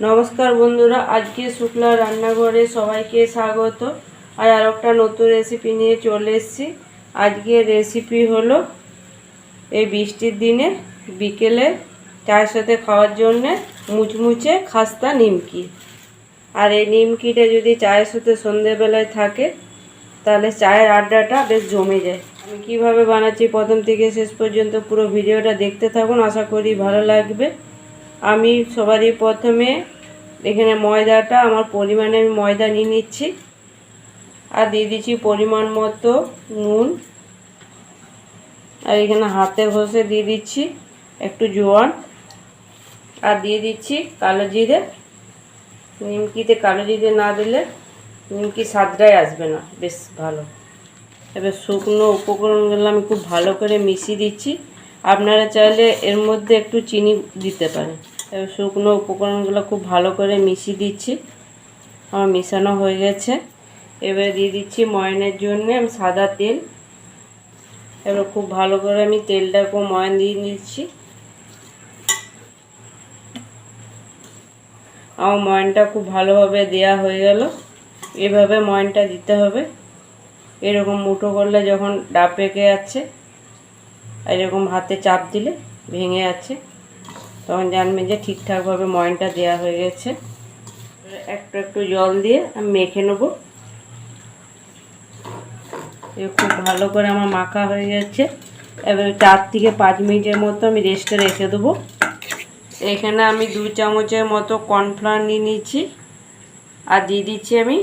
নমস্কার বন্ধুরা, আজকে শুক্লা রান্নাঘরে সবাইকে স্বাগত। আর আর একটা নতুন রেসিপি নিয়ে চলে এসেছি। আজকের রেসিপি হলো এই বৃষ্টির দিনে বিকেলে চায়ের সাথে খাওয়ার জন্যে মুচমুচে খাস্তা নিমকি। আর এই নিমকিটা যদি চায়ের সাথে সন্ধেবেলায় থাকে, তাহলে চায়ের আড্ডাটা বেশ জমে যায়। আমি কীভাবে বানাচ্ছি প্রথম থেকে শেষ পর্যন্ত পুরো ভিডিওটা দেখতে থাকুন। আশা করি ভালো লাগবে। আমি সবারই প্রথমে এখানে ময়দাটা, আমার পরিমাণে আমি ময়দা নিয়ে নিচ্ছি। আর দিয়ে দিচ্ছি পরিমাণ মতো নুন। আর এখানে হাতে ঘষে দিয়ে দিচ্ছি একটু জোয়ান। আর দিয়ে দিচ্ছি কালো জিরে। নিমকিতে কালো জিরে না দিলে নিমকি স্বাদটাই আসবে না, বেশ ভালো। এবার শুকনো উপকরণগুলো আমি খুব ভালো করে মিশিয়ে দিচ্ছি। আপনারা চাইলে এর মধ্যে একটু চিনি দিতে পারেন। শুকনো উপকরণগুলো খুব ভালো করে মিশিয়ে দিচ্ছি। আমার মেশানো হয়ে গেছে। এবার দিয়ে দিচ্ছি ময়নের জন্য আমি সাদা তেল। এবার খুব ভালো করে আমি তেলটাকে ময়ন দিয়ে নিচ্ছি। আমার ময়নটা খুব ভালোভাবে দেয়া হয়ে গেল। এভাবে ময়নটা দিতে হবে। এরকম মুঠো করলে যখন ডাব পেকে যাচ্ছে এরকম হাতে চাপ দিলে ভেঙে আছে। তখন জানবেন যে ঠিকঠাকভাবে ময়নটা দেওয়া হয়ে গেছে। একটু একটু জল দিয়ে আমি মেখে নেব। খুব ভালো করে আমার মাখা হয়ে যাচ্ছে এবার চার থেকে পাঁচ মিনিটের মতো আমি রেস্টে রেখে দেবো। এখানে আমি দু চামচের মতো কর্নফ্লাওয়ার নিয়ে নিচ্ছি আর দিয়ে দিচ্ছি আমি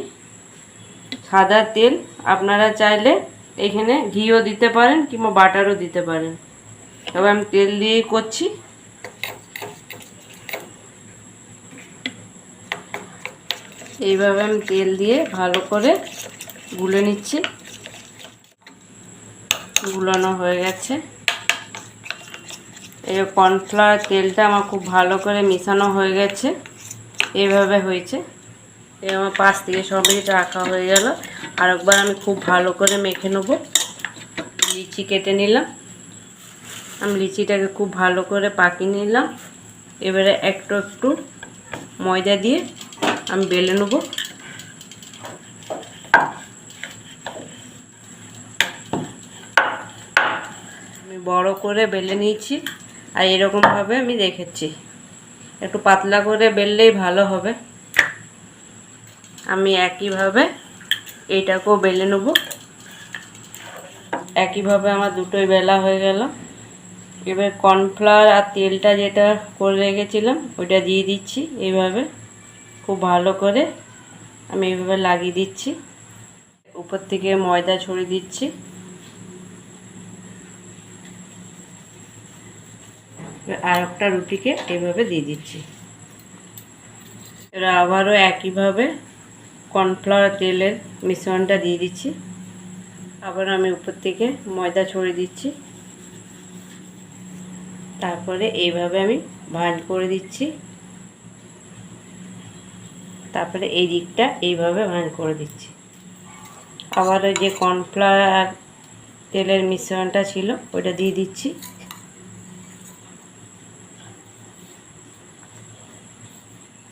সাদা তেল। আপনারা চাইলে এখানে ঘিও দিতে পারেন কিংবা বাটারও দিতে পারেন। তবে আমি তেল দিয়েই করছি। এইভাবে আমি তেল দিয়ে ভালো করে গুলে নিচ্ছি। গুলানো হয়ে গেছে। এই কর্নফ্লাওয়ার তেলটা আমার খুব ভালো করে মিশানো হয়ে গেছে। এইভাবে হয়েছে। এই আমার পাশ থেকে সবই রাখা হয়ে গেল। আর একবার আমি খুব ভালো করে মেখে নেব। লিচি কেটে নিলাম। আমি লিচিটাকে খুব ভালো করে পাকিয়ে নিলাম। এবারে একটু একটু ময়দা দিয়ে আমি বেলে নেব। আমি বড় করে বেলে নিয়েছি আর এরকমভাবে আমি রেখেছি। একটু পাতলা করে বেললেই ভালো হবে। আমি একইভাবে এইটাকেও বেলে নেব। একইভাবে আমার দুটোই বেলা হয়ে গেল। এবার কর্নফ্লাওয়ার আর তেলটা যেটা করে রেখেছিলাম, ওইটা দিয়ে দিচ্ছি এইভাবে। খুব ভালো করে আমি এইভাবে লাগিয়ে দিচ্ছি। উপর থেকে ময়দা ছড়িয়ে দিচ্ছি। আর একটা রুটিকে এইভাবে দিয়ে দিচ্ছি। এবার আবারও একইভাবে কর্নফ্লাওয়ার তেলের মিশ্রণটা দিয়ে দিচ্ছি। আবার আমি উপর থেকে ময়দা ছড়িয়ে দিচ্ছি। তারপরে এইভাবে আমি ভাঁজ করে দিচ্ছি। তারপরে এই দিকটা এইভাবে ভাঁজ করে দিচ্ছি। আবার ওই যে কর্নফ্লাওয়ার তেলের মিশ্রণটা ছিল, ওইটা দিয়ে দিচ্ছি।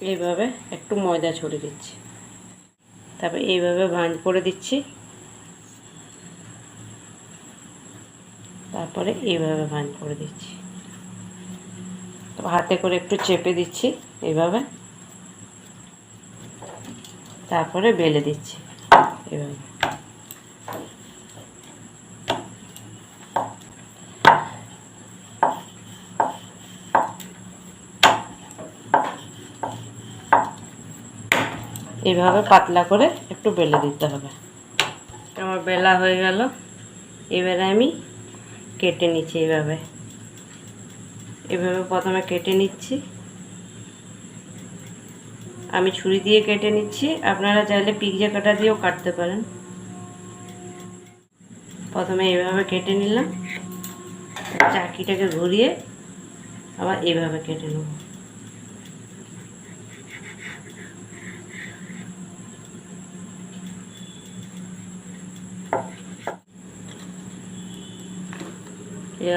এইভাবে একটু ময়দা ছড়িয়ে দিচ্ছি। তারপরে এইভাবে ভাঁজ করে দিচ্ছি। তারপরে এইভাবে ভাঁজ করে দিচ্ছি। হাতে করে একটু চেপে দিচ্ছি এইভাবে। তারপরে বেলে দিচ্ছি এভাবে এইভাবে পাতলা করে একটু বেলে দিতে হবে। আমার বেলা হয়ে গেল। এবারে আমি কেটে নিচ্ছি এইভাবে এভাবে প্রথমে কেটে নিচ্ছি। আমি ছুরি দিয়ে কেটে নিচ্ছি। আপনারা চাইলে পিকজা কাটা দিয়েও কাটতে পারেন। প্রথমে এইভাবে কেটে নিলাম। চাকিটাকে ঘুরিয়ে আবার এইভাবে কেটে নেব।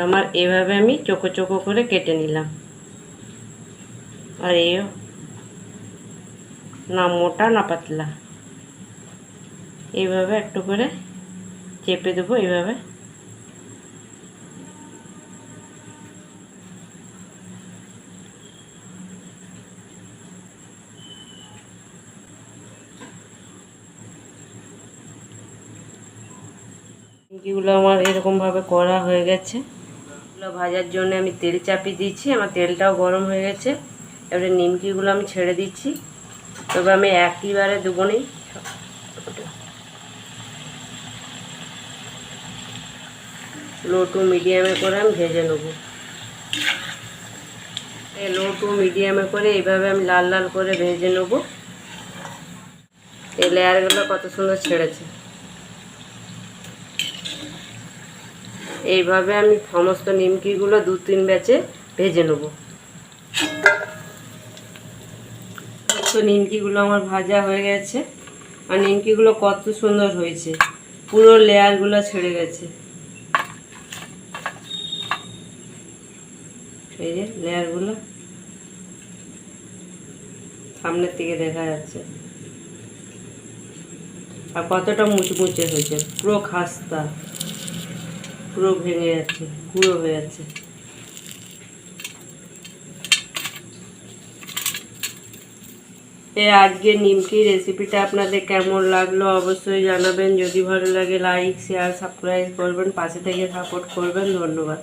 আমার এভাবে আমি চোখো চোখো করে কেটে নিলাম। আর এ না মোটা, না পাতলা। এইভাবে একটু করে চেপে দেবো এইভাবে নিমকিগুলো আমার এরকমভাবে করা হয়ে গেছে। এগুলো ভাজার জন্য আমি তেল চাপিয়ে দিচ্ছি আমার তেলটাও গরম হয়ে গেছে। এবারে নিমকিগুলো আমি ছেড়ে দিচ্ছি। তবে আমি একইবারে দেবো নি। লো টু মিডিয়ামে করে আমি ভেজে নেব। লো টু মিডিয়ামে করে এইভাবে আমি লাল লাল করে ভেজে নেব। এই লেয়ারগুলো কত সুন্দর ছেড়েছে। এইভাবে আমি সমস্ত নিমকিগুলো দু তিন ব্যাচে ভেজে নেব। তো নিমকিগুলো আমার ভাজা হয়ে গেছে। আর নিমকিগুলো কত সুন্দর হয়েছে। পুরো লেয়ারগুলো ছেড়ে গেছে। এই যে লেয়ারগুলো সামনের থেকে দেখা যাচ্ছে। আর কতটা মুচমুচে হয়েছে, পুরো খাস্তা। পুরো ভেঙে যাচ্ছে, গুঁড়ো হয়ে যাচ্ছে। এ আজকে নিমকি রেসিপিটা আপনাদের কেমন লাগল অবশ্যই জানাবেন। যদি ভালো লাগে লাইক শেয়ার সাবস্ক্রাইব করবেন। পাশে থেকে সাপোর্ট করবেন। ধন্যবাদ।